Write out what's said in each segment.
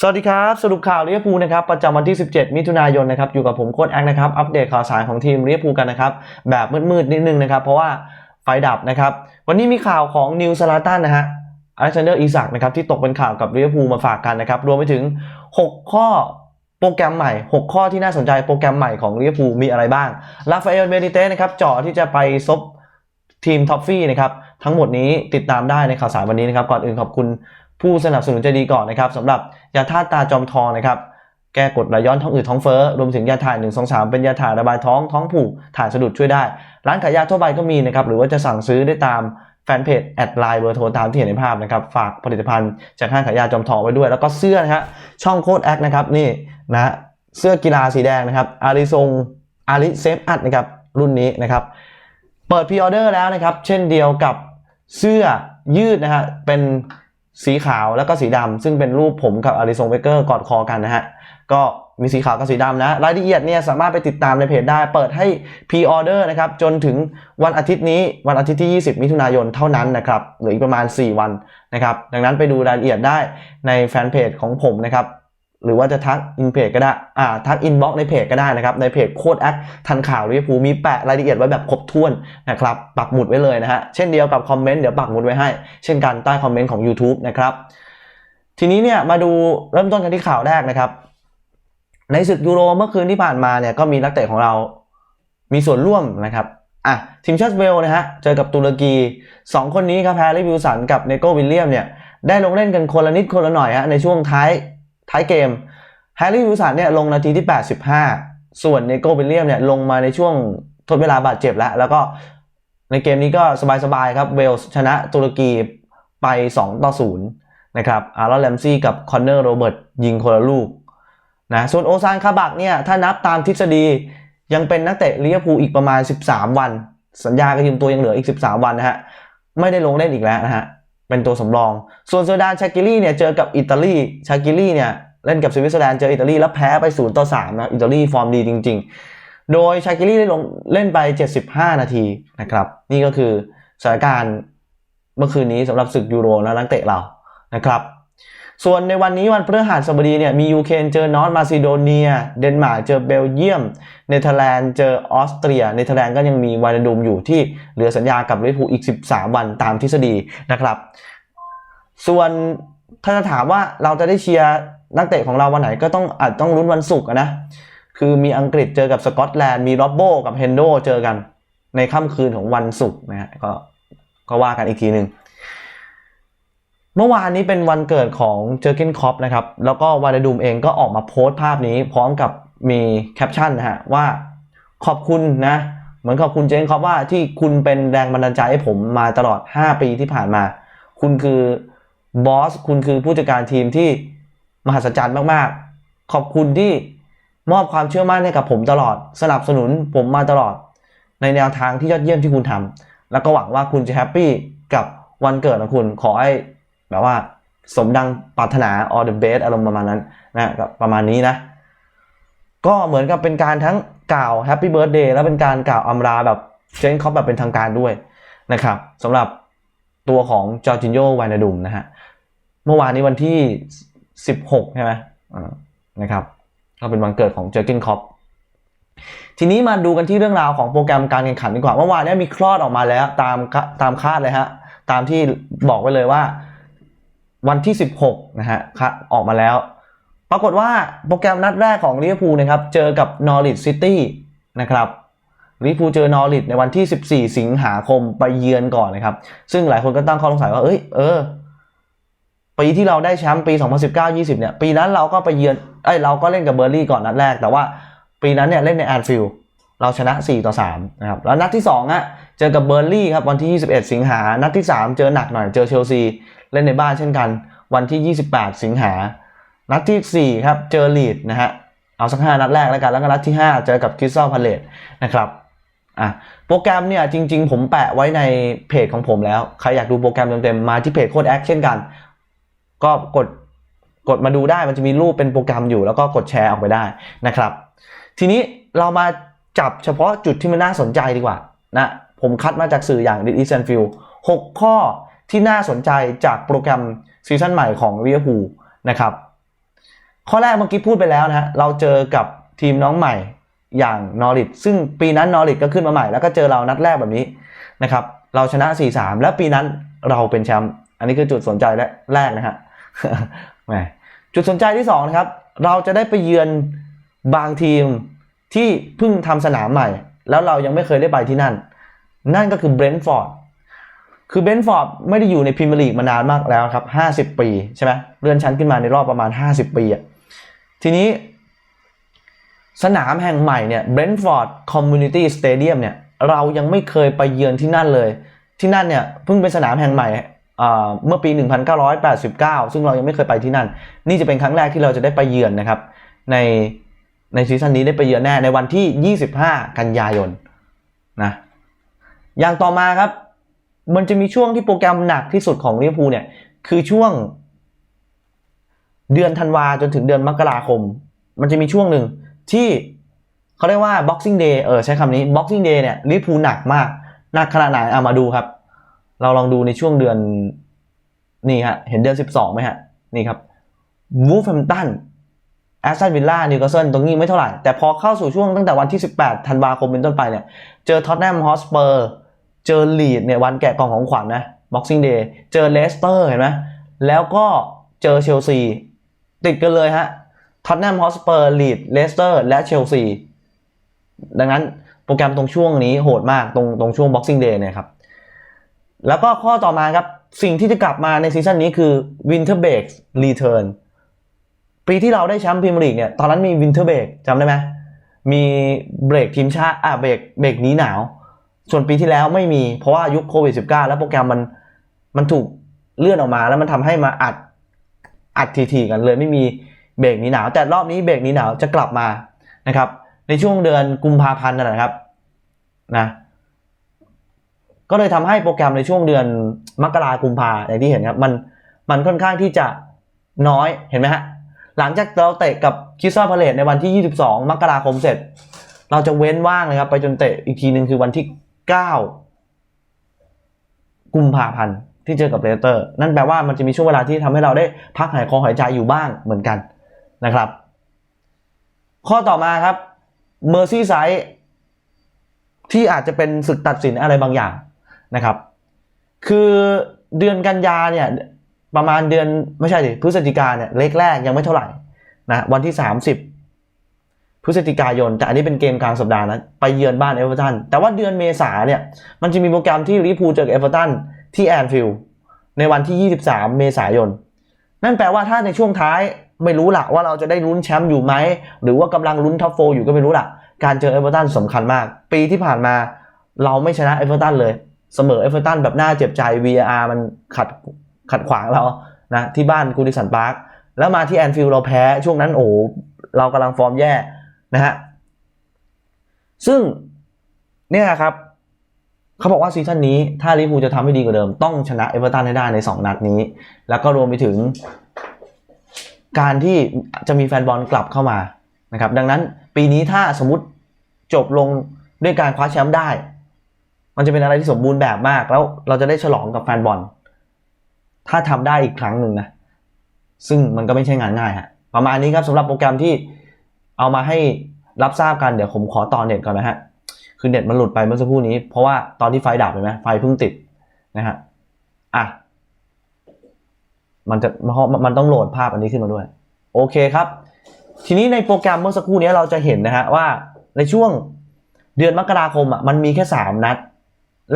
สวัสดีครับ สรุปข่าวลิเวอร์พูลนะครับประจำวันที่ 17 มิถุนายนนะครับอยู่กับผมโค้ชแอกนะครับอัปเดตข่าวสารของทีมลิเวอร์พูลกันนะครับแบบมืดๆนิดนึงนะครับเพราะว่าไฟดับนะครับวันนี้มีข่าวของนิวซาลาตันนะฮะอเล็กซานเดอร์อีซักนะครับที่ตกเป็นข่าวกับลิเวอร์พูลมาฝากกันนะครับรวมไปถึง 6 ข้อโปรแกรมใหม่ 6 ข้อที่น่าสนใจโปรแกรมใหม่ของลิเวอร์พูลมีอะไรบ้างลาฟาเอลเบนิเต้นะครับเจาะที่จะไปซบทีมท็อฟฟี่นะครับทั้งหมดนี้ติดตามได้ในข่าวสารวันนี้นะครับก่อนอื่นขอบคุณ ผู้สนับสนุนใจดีก่อนนะครับสำหรับยาธาตุตาจอมทองนะครับแก้กดไหลย้อนท้องอืดท้องเฟ้อรวมถึงยาถ่าย1 2 3 เป็นยาถ่ายระบายท้องท้องผูกถ่ายสะดุดช่วยได้ ร้านขายยาทั่วไปก็มีนะครับหรือว่าจะสั่งซื้อได้ตามแฟนเพจแอดไลน์เบอร์โทรตามที่เห็นในภาพนะครับฝากผลิตภัณฑ์จากห้างขายยาจอมทองไว้ด้วย แล้วก็เสื้อนะฮะช่องโค้ดแอคนะครับนี่นะเสื้อกีฬาสีแดงนะครับอาริซงอาริเซฟอัดนะครับรุ่นนี้นะครับเปิดพรีออเดอร์แล้วนะครับเช่นเดียวกับเสื้อยืดนะฮะเป็น สีขาวแล้วก็สีดำซึ่งเป็นรูปผมกับอาริซงเบเกอร์กอดคอกันนะฮะ ก็มีสีขาวกับสีดำนะ รายละเอียดเนี่ยสามารถไปติดตามในเพจได้ เปิดให้พรีออเดอร์นะครับ จนถึงวันอาทิตย์นี้วันอาทิตย์ที่ 20 มิถุนายนเท่านั้นนะครับ หรืออีกประมาณ 4 วันนะครับ ดังนั้นไปดูรายละเอียดได้ในแฟนเพจของผมนะครับ หรือว่าจะทักอินเพจก็ได้ อ่า ทักอินบ็อกในเพจก็ได้นะครับ ในเพจโคดแอคทันข่าวลิเวอร์พูลมีแปะรายละเอียดไว้แบบครบถ้วนนะครับ ปักหมุดไว้เลยนะฮะ เช่นเดียวกับคอมเมนต์ เดี๋ยวปักหมุดไว้ให้ เช่นกันใต้คอมเมนต์ของ YouTube นะครับ ทีนี้เนี่ยมาดูเริ่มต้นกันที่ข่าวแรกนะครับ ในศึกยูโรเมื่อคืนที่ผ่านมาเนี่ยก็มีนักเตะของเรา มีส่วนร่วมนะครับ อะทีมชาติเวลนะฮะ เจอกับตุรกี 2 คนนี้ครับแฮร์รี่วิลสันกับเนโกวิลเลียมเนี่ย ได้ลงเล่นกันคนละนิดคนละหน่อยฮะในช่วงท้าย ท้ายเกมแฮร์รี่วิลสันเนี่ยลงนาทีที่ 85 ส่วนเนโกวิลเลียมเนี่ยลงมาในช่วงทดเวลาบาดเจ็บแล้ว แล้วก็ในเกมนี้ก็สบายๆครับเวลส์ชนะตุรกีไป 2 ต่อ 0 นะครับอารอนแลมซี่กับคอนเนอร์โรเบิร์ตยิงคนละลูกนะส่วนโอซานคาบักเนี่ยถ้านับตามทฤษฎียังเป็นนักเตะลิเวอร์พูลอีกประมาณ 13 วัน สัญญาการยืมตัวยังเหลืออีก 13 วันนะฮะไม่ได้ลงเล่นอีกแล้วนะฮะ เป็นตัวสำรอง ส่วนเซอร์ดานชากิลี่เนี่ยเจอกับอิตาลีชากิลี่เนี่ยเล่นกับสวิตเซอร์แลนด์เจออิตาลีแล้วแพ้ไป0ต่อ3นะอิตาลีฟอร์มดีจริง ๆ โดยชากิลี่ได้ลงเล่นไป 75 นาทีนะครับนี่ก็คือสถานการณ์เมื่อคืนนี้สำหรับศึกยูโรและนักเตะเรานะครับ ส่วนในวันนี้วันพฤหัสบดีเนี่ยมียูเครนเจอนอร์ทมาซิโดเนีย เดนมาร์กเจอเบลเยียม เนเธอร์แลนด์เจอออสเตรีย เนเธอร์แลนด์ก็ยังมีวานดูมอยู่ที่เหลือสัญญากับลิเวอร์พูลอีก 13 วันตามทฤษฎีนะครับ ส่วนถ้าจะถามว่าเราจะได้เชียร์นักเตะของเราวันไหนก็ต้องอาจต้องลุ้นวันศุกร์นะ คือมีอังกฤษเจอกับสกอตแลนด์มีโรบโบกับเฮนโดเจอกันในค่ำคืนของวันศุกร์นะฮะก็ก็ว่ากันอีกทีหนึ่ง เมื่อวานนี้เป็นวันเกิดของเจอร์เกนคอปนะครับ แล้วก็วานาดูมเองก็ออกมาโพสต์ภาพนี้ พร้อมกับมีแคปชั่นนะฮะว่าขอบคุณนะ เหมือนขอบคุณเจอร์เกนคอปว่าที่คุณเป็นแรงบันดาลใจให้ผมมาตลอด 5 ปีที่ผ่านมา คุณคือบอส คุณคือผู้จัดการทีมที่มหัศจรรย์มากๆ ขอบคุณที่มอบความเชื่อมั่นให้กับผมตลอด สนับสนุนผมมาตลอด ในแนวทางที่ยอดเยี่ยมที่คุณทำแล้วก็หวังว่าคุณจะแฮปปี้กับวันเกิดของคุณขอให้ แบบว่าสมดังปรารถนา all the best อารมณ์ประมาณนั้นนะประมาณนี้นะ ก็เหมือนกับเป็นการทั้งกล่าว Happy Birthday แล้วเป็นการกล่าวอำลาแบบเจนคอปแบบเป็นทางการด้วยนะครับสำหรับตัวของจอร์จินโยวานาดุมนะฮะเมื่อวานนี้วันที่ 16 ใช่ไหมนะครับก็เป็นวันเกิดของเจอร์กินคอปทีนี้มาดูกันที่เรื่องราวของโปรแกรมการแข่งขันดีกว่าเมื่อวานนี้มีคลอดออกมาแล้วตามตามคาดเลยฮะตามที่บอกไว้เลยว่า วันที่ 16 นะฮะออกมาแล้ว ปรากฏว่าโปรแกรมนัดแรกของลิเวอร์พูลนะครับ เจอกับนอริ h ซิตี้นะครับลิเวอร์พูลเจอนอริ h ในวันที่ 14 สิงหาคมไปเยือนก่อนนะครับ ซึ่งหลายคนก็ตั้งข้อสงสัยว่า เอ้ย เออ ปีที่เราได้แชมป์ปี 2019-20 เนี่ย ปีนั้นเราก็ไปเยือน เอ้ย เราก็เล่นกับเบอร์ลี่ก่อนนัดแรก แต่ว่าปีนั้นเนี่ยเล่นในแอนฟิลด์ เราชนะ 4 ต่อ 3 นะครับ แล้วนัดที่2อะ เจอกับเบอร์ลี่ครับวันที่ 21 สิงหา นัดที่ 3 เจอหนักหน่อย เจอเชลซี เล่นในบ้านเช่นกัน วันที่ 28 สิงหา นัดที่ 4 ครับ เจอลีดนะฮะ เอาสัก 5 นัดแรกแล้วกัน แล้วก็นัดที่ 5 เจอกับคิสตัลพาเลตนะครับอะโปรแกรมเนี่ยจริง ๆ ผมแปะไว้ในเพจของผมแล้ว ใครอยากดูโปรแกรมเต็มๆ มาที่เพจโค้ดแอคเช่นกัน ก็กดกดมาดูได้มันจะมีรูปเป็นโปรแกรมอยู่แล้วก็กดแชร์ออกไปได้นะครับ ทีนี้เรามาจับเฉพาะจุดที่มันน่าสนใจดีกว่านะผมคัดมาจากสื่ออย่าง d i s and Field 6ข้อ ที่น่าสนใจจากโปรแกรมซีซั่นใหม่ของ Liverpool นะครับ ข้อแรกเมื่อกี้พูดไปแล้วนะฮะเราเจอกับทีมน้องใหม่อย่างนอริทซึ่งปีนั้นนอริทก็ขึ้นมาใหม่แล้วก็เจอเรานัดแรกแบบนี้นะครับ เราชนะ 4-3 และปีนั้นเราเป็นแชมป์อันนี้คือจุดสนใจและแรกนะฮะแหมจุดสนใจที่สองนะครับ เราจะได้ไปเยือนบางทีมที่เพิ่งทำสนามใหม่ แล้วเรายังไม่เคยได้ไปที่นั่น นั่นก็คือเบรนท์ฟอร์ด คือเบนท์ฟอร์ดไม่ได้อยู่ในพรีเมียร์ลีกมานานมากแล้วครับ50ปีใช่ไหมเลื่อนชั้นขึ้นมาในรอบประมาณ50ปีอะทีนี้ สนามแห่งใหม่เนี่ยเบนท์ฟอร์ดคอมมูนิตี้สเตเดียมเนี่ยเรายังไม่เคยไปเยือนที่นั่นเลย ที่นั่นเนี่ยเพิ่งเป็นสนามแห่งใหม่อ่าเมื่อปี 1989 ซึ่งเรายังไม่เคยไปที่นั่น นี่จะเป็นครั้งแรกที่เราจะได้ไปเยือนนะครับในในซีซั่นนี้ได้ไปเยือนแน่ในวันที่ 25 กันยายนนะอย่างต่อมาครับ มันจะมีช่วงที่โปรแกรมหนักที่สุดของลิเวอร์พูลเนี่ย คือช่วง เดือนธันวาจนถึงเดือนมกราคม มันจะมีช่วงหนึ่งที่เขาเรียกว่า boxing day เออใช้คำนี้ boxing day เนี่ยลิเวอร์พูลหนักมากหนักขนาดไหนเอามาดูครับ เราลองดูในช่วงเดือนนี่ฮะเห็นเดือน 12ไหมฮะนี่ครับวูฟแฮมตันแอสตันวิลล่านิวคาสเซิลตรงนี้ไม่เท่าไหร่ แต่พอเข้าสู่ช่วงตั้งแต่วันที่ 18 ธันวาคมเป็นต้นไปเนี่ย เจอท็อตแนมฮอสเปอร์ เจอลีดเนี่ยวันแกะกล่องของขวัญนะ boxing day เจอเลสเตอร์เห็นไหมแล้วก็เจอเชลซี ติดกันเลยฮะท็อตแนมฮอสเปอร์ลีดเลสเตอร์และเชลซีดังนั้นโปรแกรมตรงช่วงนี้โหดมากตรงตรงช่วง boxing day เนี่ยครับ แล้วก็ข้อต่อมาครับ สิ่งที่จะกลับมาในซีซั่นนี้คือ winter break return ปีที่เราได้แชมป์พรีเมียร์ลีกเนี่ยตอนนั้นมี winter break จำได้ไหมมีเบรกทีมชาติอะเบรกเบรกนี้หนาว ส่วนปีที่แล้วไม่มีเพราะว่ายุคโควิด -19 แล้วโปรแกรมมันมันถูกเลื่อนออกมาแล้วมันทำให้มาอัดอัดทีๆกันเลยไม่มีเบรกหนี้หนาว แต่รอบนี้เบรกหนี้หนาวจะกลับมานะครับ ในช่วงเดือนกุมภาพันธ์นั่นแหละครับนะก็เลยทำให้โปรแกรมในช่วงเดือนมกรากุมภาอย่างที่เห็นครับมันมันค่อนข้างที่จะน้อยเห็นไหมฮะหลังจากเราเตะกับคิสซาพาเลตในวันที่ 22 มกราคมเสร็จ เราจะเว้นว่างเลยครับไปจนเตะอีกทีหนึ่งคือวันที่ 9 กุมภาพันธ์ที่เจอกับเลสเตอร์ นั่นแปลว่ามันจะมีช่วงเวลาที่ทำให้เราได้พักหายคอหายใจอยู่บ้างเหมือนกันนะครับ ข้อต่อมาครับเมอร์ซี่ไซด์ที่อาจจะเป็นศึกตัดสินอะไรบางอย่างนะครับ คือเดือนกันยาเนี่ย ประมาณเดือนไม่ใช่ดิพฤศจิกาเนี่ยเล็กแรกยังไม่เท่าไหร่นะวันที่ 30 พฤศจิกายน แต่อันนี้เป็นเกมกลางสัปดาห์นะ ไปเยือนบ้านเอเวอร์ตันแต่ว่าเดือนเมษาเนี่ย มันจะมีโปรแกรมที่ลิพูเจอเอเวอร์ตันที่แอนฟิลด์ในวันที่ 23 เมษายน นั่นแปลว่าถ้าในช่วงท้ายไม่รู้ละว่าเราจะได้ลุ้นแชมป์อยู่ไหม หรือว่ากำลังลุ้นท็อปโฟอยู่ก็ไม่รู้ละการเจอเอเวอร์ตันสำคัญมาก ปีที่ผ่านมาเราไม่ชนะเอเวอร์ตันเลย เสมอเอเวอร์ตันแบบน่าเจ็บใจ VAR มันขัดขัดขวางเรานะที่บ้านกูดิสันพาร์คแล้วมาที่แอนฟิลด์เราแพ้ช่วงนั้นโอ้เรากำลังฟอร์มแย่ นะฮะซึ่งเนี่ยครับเขาบอกว่าซีซั่นนี้ถ้าลิเวอร์พูลจะทำให้ดีกว่าเดิม ต้องชนะเอเวอร์ตันให้ได้ใน 2 นัดนี้ แล้วก็รวมไปถึง การที่จะมีแฟนบอลกลับเข้ามานะครับ ดังนั้นปีนี้ถ้าสมมติจบลงด้วยการคว้าแชมป์ได้ มันจะเป็นอะไรที่สมบูรณ์แบบมาก แล้วเราจะได้ฉลองกับแฟนบอล ถ้าทำได้อีกครั้งหนึ่งนะ ซึ่งมันก็ไม่ใช่งานง่ายฮะประมาณนี้ครับสำหรับโปรแกรมที่ เอามาให้รับทราบกันเดี๋ยวผมขอต่อเน็ตก่อนนะฮะคือเน็ตมันหลุดไปเมื่อสักครู่นี้ เพราะว่าตอนที่ไฟดับเห็นไหมไฟเพิ่งติดนะฮะอะมันจะเพราะมันต้องโหลดภาพอันนี้ขึ้นมาด้วย โอเคครับ ทีนี้ในโปรแกรมเมื่อสักครู่นี้เราจะเห็นนะฮะว่าในช่วงเดือนมกราคมอะมันมีแค่ 3 นัด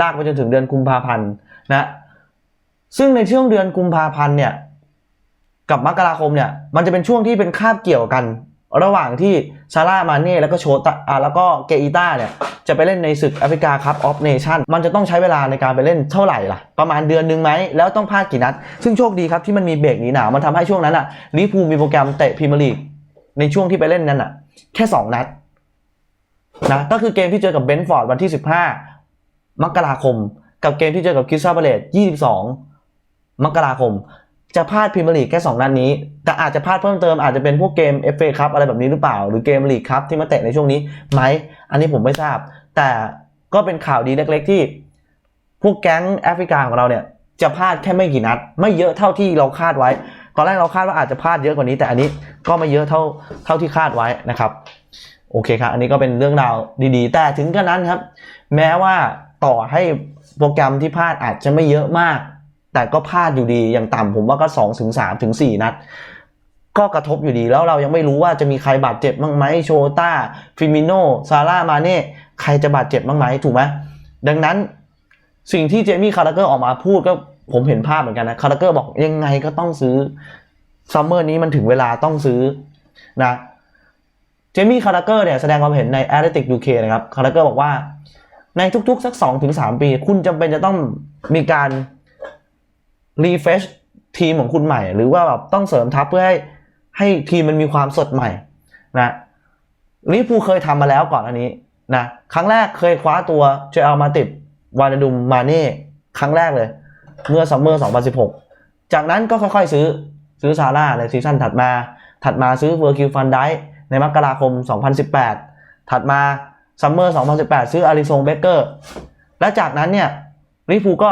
ลากไปจนถึงเดือนกุมภาพันธ์นะซึ่งในช่วงเดือนกุมภาพันธ์เนี่ยกับมกราคมเนี่ยมันจะเป็นช่วงที่เป็นคาบเกี่ยวกัน ระหว่างที่ซาร่ามาเน่แล้วก็โชตอ่าแล้วก็เกอิต้าเนี่ย จะไปเล่นในศึกแอฟริกาคัพออฟเนชั่นมันจะต้องใช้เวลาในการไปเล่นเท่าไหร่ล่ะ ประมาณเดือนหนึ่งไหม แล้วต้องพลาดกี่นัด ซึ่งโชคดีครับที่มันมีเบรกหนีหนาวมันทำให้ช่วงนั้นอะลิเวอร์พูมีโปรแกรมเตะพรีเมียร์ลีกในช่วงที่ไปเล่นนั้นอะ แค่ 2 นัดนะก็คือเกมที่เจอกับเบนฟอร์ดวันที่ 15 มกราคม กับเกมที่เจอกับคิสตัลพาเลต22 มกราคม จะพลาดพรีเมียร์ลีกแค่2นัดนี้ แต่อาจจะพลาดเพิ่มเติมอาจจะเป็นพวกเกม FA คัพอะไรแบบนี้หรือเปล่า หรือเกมลีกคัพที่มาเตะในช่วงนี้ไหมอันนี้ผมไม่ทราบ แต่ก็เป็นข่าวดีเล็ก ๆ ที่ พวกแก๊งแอฟริกาของเราเนี่ย จะพลาดแค่ไม่กี่นัด ไม่เยอะเท่าที่เราคาดไว้ ตอนแรกเราคาดว่าอาจจะพลาดเยอะกว่านี้ แต่อันนี้ก็ไม่เยอะเท่าเท่าที่คาดไว้นะครับโอเคครับ อันนี้ก็เป็นเรื่องราวดีๆ แต่ถึงกระนั้นครับ แม้ว่าต่อให้โปรแกรมที่พลาดอาจจะไม่เยอะมาก แต่ก็พลาดอยู่ดีอย่างต่ำผมว่าก็2ถึง3ถึง4นัด ก็กระทบอยู่ดีแล้วเรายังไม่รู้ว่าจะมีใครบาดเจ็บบ้างไหมโชต้าฟิมิโนซาร่ามาเน่ใครจะบาดเจ็บบ้างไหมถูกไหมดังนั้นสิ่งที่เจมี่คาร์เกอร์ออกมาพูดก็ผมเห็นภาพเหมือนกันนะคาร์เกอร์บอกยังไงก็ต้องซื้อซัมเมอร์นี้มันถึงเวลาต้องซื้อนะเจมี่คาร์เกอร์เนี่ยแสดงความเห็นใน a t h l e t i c UK นะครับคาร์เกอร์บอกว่าในทุกๆ สัก 2-3 ปี คุณจำเป็นจะต้องมีการ รีเฟชทีมของคุณใหม่ หรือว่าแบบต้องเสริมทัพเพื่อให้ให้ทีมมันมีความสดใหม่นะลิปูเคยทำมาแล้วก่อนอันนี้นะครั้งแรกเคยคว้าตัวเจอเอามาติดวานาดุมมาเน่ครั้งแรกเลย เมื่อซัมเมอร์ 2016 จากนั้นก็ค่อยๆซื้อซื้อซาร่าในซีซั่นถัดมา ถัดมาซื้อเวอร์คิวฟันไดในมกราคม 2018 ถัดมาซัมเมอร์ 2018 ซื้ออาริซงเบเกอร์ และจากนั้นเนี่ยลิปูก็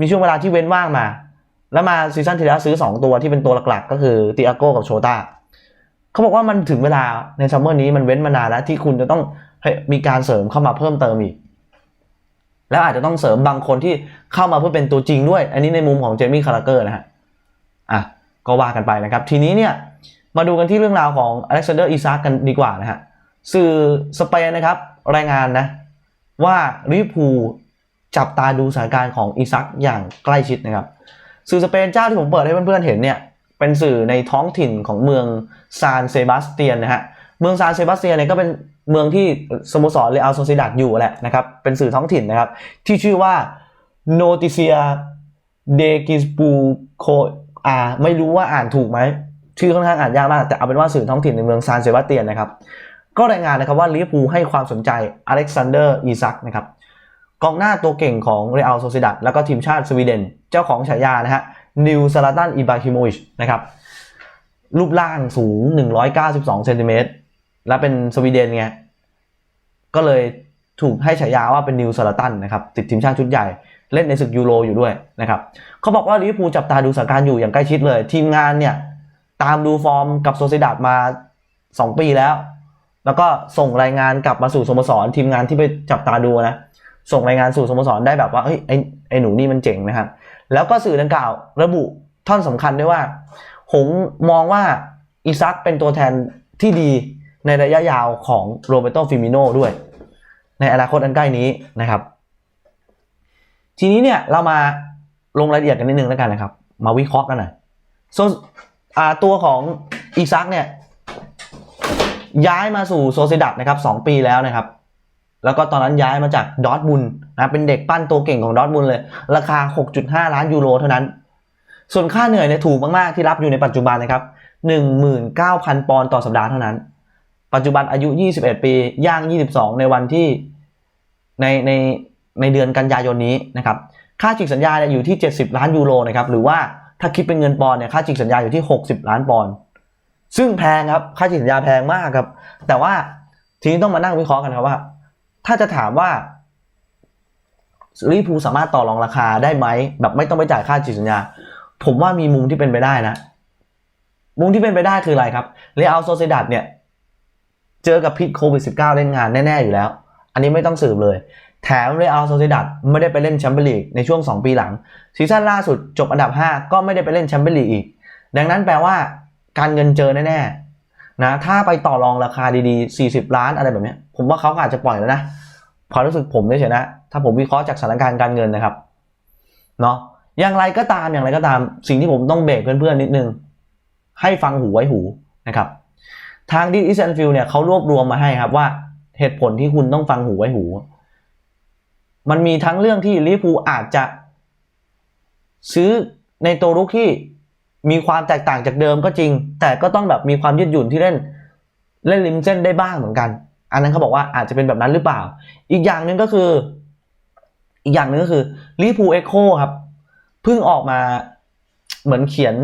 มีช่วงเวลาที่เว้นว่างมา แล้วมาซีซั่นที่แล้วซื้อ 2 ตัวที่เป็นตัวหลักๆ ก็คือติอาโก้กับโชต้าเขาบอกว่ามันถึงเวลาในซัมเมอร์นี้มันเว้นมานานแล้วที่คุณจะต้องมีการเสริมเข้ามาเพิ่มเติมอีก แล้วอาจจะต้องเสริมบางคนที่เข้ามาเพื่อเป็นตัวจริงด้วย อันนี้ในมุมของเจมี่คาราเกอร์นะฮะอะก็ว่ากันไปนะครับ ทีนี้เนี่ยมาดูกันที่เรื่องราวของอเล็กซานเดอร์อีซากกันดีกว่านะฮะสื่อสเปนนะครับ รายงานนะว่าลิพูจับตาดูสถานการณ์ของอีซักอย่างใกล้ชิดนะครับ สื่อสเปนเจ้าที่ผมเปิดให้เพื่อนๆเห็นเนี่ยเป็นสื่อในท้องถิ่นของเมืองซานเซบาสเตียนนะฮะเมืองซานเซบาสเตียนเนี่ยก็เป็นเมืองที่สโมสรเรอัลโซซิดัดอยู่แหละนะครับเป็นสื่อท้องถิ่นนะครับ ที่ชื่อว่า Noticia de Gisbu c o อ่าไม่รู้ว่าอ่านถูกไหมชื่อค่อนข้างอ่านยากมาก แต่เอาเป็นว่าสื่อท้องถิ่นในเมืองซานเซบาสเตียนนะครับ ก็รายงานนะครับว่าลิเวอร์พูลให้ความสนใจอเล็กซานเดอร์อีซักนะครับ กองหน้าตัวเก่งของเรอัลโซซิดัดแล้วก็ทีมชาติสวีเดน เจ้าของฉายานะฮะนิวซาลาตันอิบาฮิโมวิชนะครับรูปร่างสูง 192เซนติเมตรและเป็นสวีเดนไงก็เลยถูกให้ฉายาว่าเป็นนิวซาลาตันนะครับติดทีมชาติชุดใหญ่เล่นในศึกยูโรอยู่ด้วยนะครับเขาบอกว่าลิเวอร์พูลจับตาดูสถานการณ์อยู่อย่างใกล้ชิดเลย ทีมงานเนี่ยตามดูฟอร์มกับโซซิดัดมา 2 ปีแล้ว แล้วก็ส่งรายงานกลับมาสู่สโมสรทีมงานที่ไปจับตาดูนะ ส่งรายงานสู่สโมสรได้แบบว่าเฮ้ยไอ้ไอ้หนูนี่มันเจ๋งนะครับ แล้วก็สื่อดังกล่าวระบุท่อนสำคัญด้วยว่าผมมองว่าอีซักเป็นตัวแทนที่ดีในระยะยาวของโรเบโตฟิมิโนด้วย ในอนาคตอันใกล้นี้นะครับ ทีนี้เนี่ยเรามาลงรายละเอียดกันนิดนึงแล้วกันนะครับ มาวิเคราะห์กันหน่อยโซตัวของอีซักเนี่ยย้ายมาสู่โซซิดัดนะครับสองปีแล้วนะครับ แล้วก็ตอนนั้นย้ายมาจากดอทมุนนะเป็นเด็กปั้นตัวเก่งของดอทมุนเลย ราคา 6.5 ล้านยูโรเท่านั้น ส่วนค่าเหนื่อยเนี่ยถูกมาก ๆ ที่รับอยู่ในปัจจุบันนะครับ19,000 ปอนด์ต่อสัปดาห์เท่านั้น ปัจจุบันอายุ 21 ปีย่าง 22 ในวันที่ในในในเดือนกันยายนนี้นะครับ ค่าฉีกสัญญาเนี่ยอยู่ที่ 70 ล้านยูโรนะครับ หรือว่าถ้าคิดเป็นเงินปอนด์เนี่ยค่าฉีกสัญญาอยู่ที่ 60 ล้านปอนด์ซึ่งแพงครับ ค่าฉีกสัญญาแพงมากครับ แต่ว่าทีนี้ต้องมานั่งวิเคราะห์กันครับว่า ถ้าจะถามว่าลิเวอร์พูลสามารถต่อรองราคาได้ไหมแบบไม่ต้องไปจ่ายค่าฉีสัญญา ผมว่ามีมุมที่เป็นไปได้นะ มุมที่เป็นไปได้คืออะไรครับเรอัลโซเซดัดเนี่ยเจอกับพิษโควิด -19 เล่นงานแน่ ๆ อยู่แล้ว อันนี้ไม่ต้องสืบเลย แถมเรอัลโซเซดัดไม่ได้ไปเล่นแชมเปี้ยนลีกในช่วง 2 ปีหลัง ซีซั่นล่าสุดจบอันดับ 5 ก็ไม่ได้ไปเล่นแชมเปี้ยนลีกอีก ดังนั้นแปลว่าการเงินเจอแน่ ๆ นะถ้าไปต่อรองราคาดีๆ 40 ล้านอะไรแบบนี้ผมว่าเขาอาจจะปล่อยแล้วนะพอรู้สึกผมเฉยๆนะ ถ้าผมวิเคราะห์จากสถานการณ์การเงินนะครับเนาะอย่างไรก็ตามอย่างไรก็ตาม สิ่งที่ผมต้องเบรกเพื่อนๆนิดนึง ให้ฟังหูไว้หูนะครับ ทางดิสแอนฟิลเนี่ยเขารวบรวมมาให้ครับว่าเหตุผลที่คุณต้องฟังหูไว้หู มันมีทั้งเรื่องที่ลิเวอร์พูอาจจะซื้อในตัวรุกที่ มีความแตกต่างจากเดิมก็จริง แต่ก็ต้องแบบมีความยืดหยุ่นที่เล่น เล่นริมเส้นได้บ้างเหมือนกัน อันนั้นเขาบอกว่าอาจจะเป็นแบบนั้นหรือเปล่า อีกอย่างหนึ่งก็คือ อีกอย่างหนึ่งก็คือลิเวอร์พูเอ็กโคครับเพิ่งออกมาเหมือนเขียน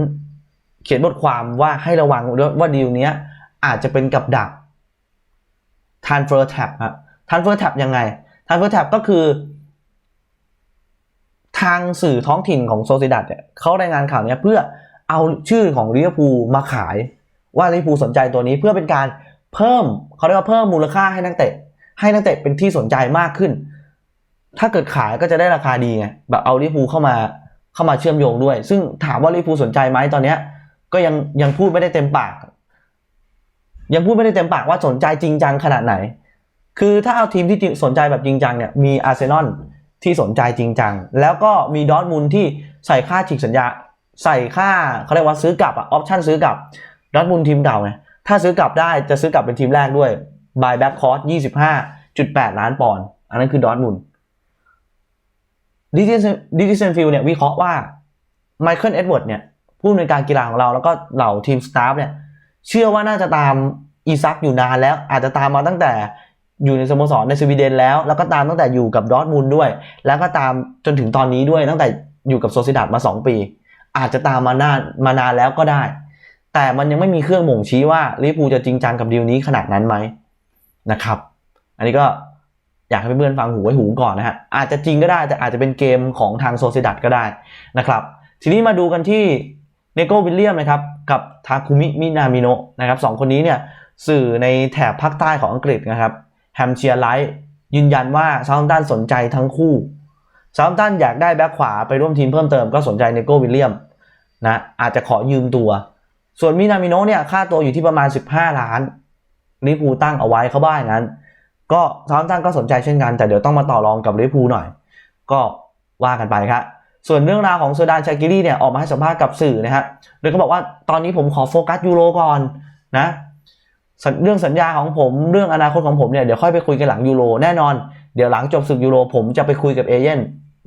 เขียนบทความว่าให้ระวังด้วยว่าดีลเนี้ยอาจจะเป็นกับดัก transfer tab ครับ transfer tab ยังไง transfer tab ก็คือ ทางสื่อท้องถิ่นของโซซิดัดเนี่ยเขารายงานข่าวนี้เพื่อ เอาชื่อของลิเวอร์พูลมาขาย ว่าลิเวอร์พูลสนใจตัวนี้เพื่อเป็นการเพิ่มเขาเรียกว่าเพิ่มมูลค่าให้นักเตะ ให้นักเตะเป็นที่สนใจมากขึ้น ถ้าเกิดขายก็จะได้ราคาดีไงแบบเอาลิเวอร์พูลเข้ามาเข้ามาเชื่อมโยงด้วย ซึ่งถามว่าลิเวอร์พูลสนใจไหมตอนเนี้ย ก็ยังยังพูดไม่ได้เต็มปาก ยังพูดไม่ได้เต็มปากว่าสนใจจริงจังขนาดไหน คือถ้าเอาทีมที่สนใจแบบจริงจังเนี่ยมีอาร์เซนอลที่สนใจจริงจังแล้วก็มีดอร์ทมุนที่ใส่ค่าฉีกสัญญา ใส่ค่าเขาเรียกว่าซื้อกลับอะออปชั่นซื้อกลับดอร์ทมุนด์ทีมเก่าไงถ้าซื้อกลับได้จะซื้อกลับเป็นทีมแรกด้วย buy back cost 25.8ล้านปอนด์อันนั้นคือดอทมุนด์ดิจิเซนฟิลเนี่ยวิเคราะห์ว่าไมเคิลเอ็ดเวิร์ดเนี่ยผู้อำนวยการกีฬาของเราแล้วก็เหล่าทีมสตาฟเนี่ยเชื่อว่าน่าจะตามอีซักอยู่นานแล้วอาจจะตามมาตั้งแต่อยู่ในสโมสรในสวีเดนแล้ว แล้วก็ตามตั้งแต่อยู่กับดอทมุนด์ด้วย แล้วก็ตามจนถึงตอนนี้ด้วยตั้งแต่อยู่กับโซซิดัดมา 2 ปี อาจจะตามมานานมานานแล้วก็ได้ แต่มันยังไม่มีเครื่องบ่งชี้ว่าลิเวอร์พูจะจริงจังกับดีลนี้ขนาดนั้นไหมนะครับ อันนี้ก็อยากให้เพื่อนๆฟังหูไว้หูก่อนนะฮะอาจจะจริงก็ได้แต่อาจจะเป็นเกมของทางโซเซดัดก็ได้นะครับ ทีนี้มาดูกันที่เนโกวิลเลียมนะครับกับทาคุมิมินามิโนะนะครับสองคนนี้เนี่ยสื่อในแถบภาคใต้ของอังกฤษนะครับแฮมเชียร์ไลท์ยืนยันว่าซาอุตันสนใจทั้งคู่ ซาอุตันอยากได้แบ็คขวาไปร่วมทีมเพิ่มเติมก็สนใจเนโกวิลเลียมนะอาจจะขอยืมตัว ส่วนมินามิโนเนี่ยค่าตัวอยู่ที่ประมาณ 15 ล้านลิเวอร์พูตั้งเอาไว้เขาบ้าอย่างนั้น ก็ซาอุตันก็สนใจเช่นกัน แต่เดี๋ยวต้องมาต่อรองกับลิเวอร์พูหน่อย ก็ว่ากันไปครับส่วนเรื่องราวของโซดานชากิรี่เนี่ยออกมาให้สัมภาษณ์กับสื่อนะฮะโดยเขาบอกว่าตอนนี้ผมขอโฟกัสยูโรก่อนนะเรื่องสัญญาของผมเรื่องอนาคตของผมเนี่ยเดี๋ยวค่อยไปคุยกันหลังยูโรแน่นอน เดี๋ยวหลังจบศึกยูโรผมจะไปคุยกับเอเย่น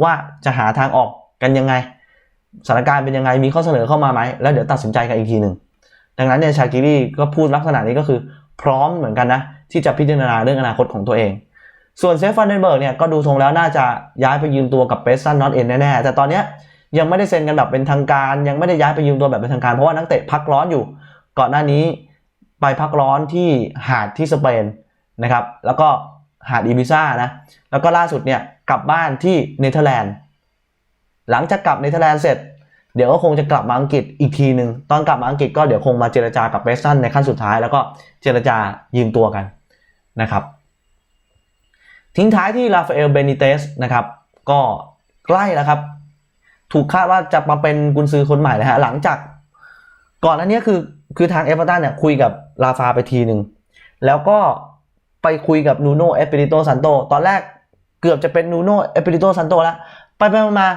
ว่าจะหาทางออกกันยังไงสถานการณ์เป็นยังไงมีข้อเสนอเข้ามาไหมแล้วเดี๋ยวตัดสินใจกันอีกทีหนึ่งดังนั้นเนี่ยชากิรีก็พูดลักษณะนี้ก็คือ พร้อมเหมือนกันนะ ที่จะพิจารณาเรื่องอนาคตของตัวเอง ส่วนเซฟฟันเดนเบิร์กเนี่ยก็ดูทรงแล้วน่าจะย้ายไปยืมตัวกับเปสซันนอตเอ็นแน่ๆแต่ตอนเนี้ยยังไม่ได้เซ็นกันแบบเป็นทางการ ยังไม่ได้ย้ายไปยืมตัวแบบเป็นทางการเพราะว่านักเตะพักร้อนอยู่ ก่อนหน้านี้ไปพักร้อนที่หาดที่สเปนนะครับแล้วก็ หาดอีบิซ่านะ แล้วก็ล่าสุดเนี่ยกลับบ้านที่เนเธอร์แลนด์ หลังจากกลับเนเธอร์แลนด์เสร็จ เดี๋ยวก็คงจะกลับมาอังกฤษอีกทีหนึ่งตอนกลับมาอังกฤษก็เดี๋ยวคงมาเจรจากับเบสซันในขั้นสุดท้าย แล้วก็เจรจายืมตัวกันนะครับ ทิ้งท้ายที่ราฟาเอลเบนิเตสนะครับ ก็ใกล้แล้วครับ ถูกคาดว่าจะมาเป็นกุนซือคนใหม่นะฮะหลังจากก่อนอันนี้คือคือทางเอเวอร์ตันเนี่ยคุยกับลาฟาไปทีหนึ่งแล้วก็ ไปคุยกับนูโนเอสเปริโตซันโตตอนแรกเกือบจะเป็นนูโนเอสเปริโตซันโตแล้ว ไปไปมา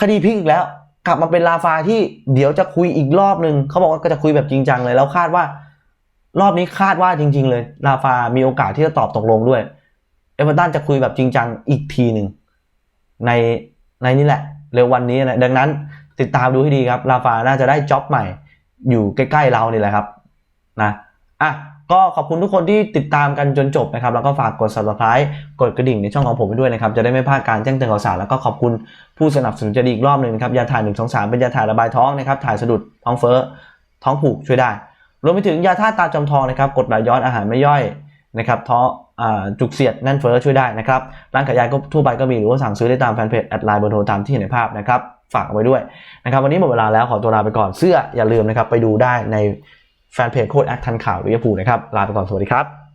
คดีพลิกอีกแล้ว กลับมาเป็นลาฟาที่เดี๋ยวจะคุยอีกรอบหนึ่งเขาบอกว่าก็จะคุยแบบจริงจังเลย แล้วคาดว่า รอบนี้คาดว่าจริง ๆ เลย ลาฟามีโอกาสที่จะตอบตกลงด้วย เอเวอร์ตันจะคุยแบบจริงจังอีกทีหนึ่งในในนี่แหละ เร็ววันนี้นะดังนั้นติดตามดูให้ดีครับ ลาฟาน่าจะได้จ็อบใหม่ อยู่ใกล้ ๆ เรานี่แหละครับ นะอะ ก็ขอบคุณทุกคนที่ติดตามกันจนจบนะครับ แล้วก็ฝากกด subscribe กดกระดิ่งในช่องของผมไปด้วยนะครับ จะได้ไม่พลาดการแจ้งเตือนข่าวสาร แล้วก็ขอบคุณผู้สนับสนุนจะดีอีกรอบหนึ่งนะครับ ยาถ่าย1 2 3 เป็นยาถ่ายระบายท้องนะครับ ถ่ายสะดุดท้องเฟ้อ ท้องผูกช่วยได้ รวมไปถึงยาท่าตุตาจำทองนะครับกดไหลย้อนอาหารไม่ย่อยนะครับท้อจุกเสียดแน่นเฟ้อช่วยได้นะครับร้านขายยาก็ทั่วไปก็มีหรือว่าสั่งซื้อได้ตามแฟนเพจแอดไลน์เบอร์โทรตามที่เห็นในภาพนะครับฝากเอาไว้ด้วยนะครับวันนี้หมดเวลาแล้วขอตัวลาไปก่อนเสื้ออย่าลืมนะครับไปดูได้ใน แฟนเพจโค้ดแอคทันข่าวลิเวอร์พูลนะครับลาไปก่อนสวัสดีครับ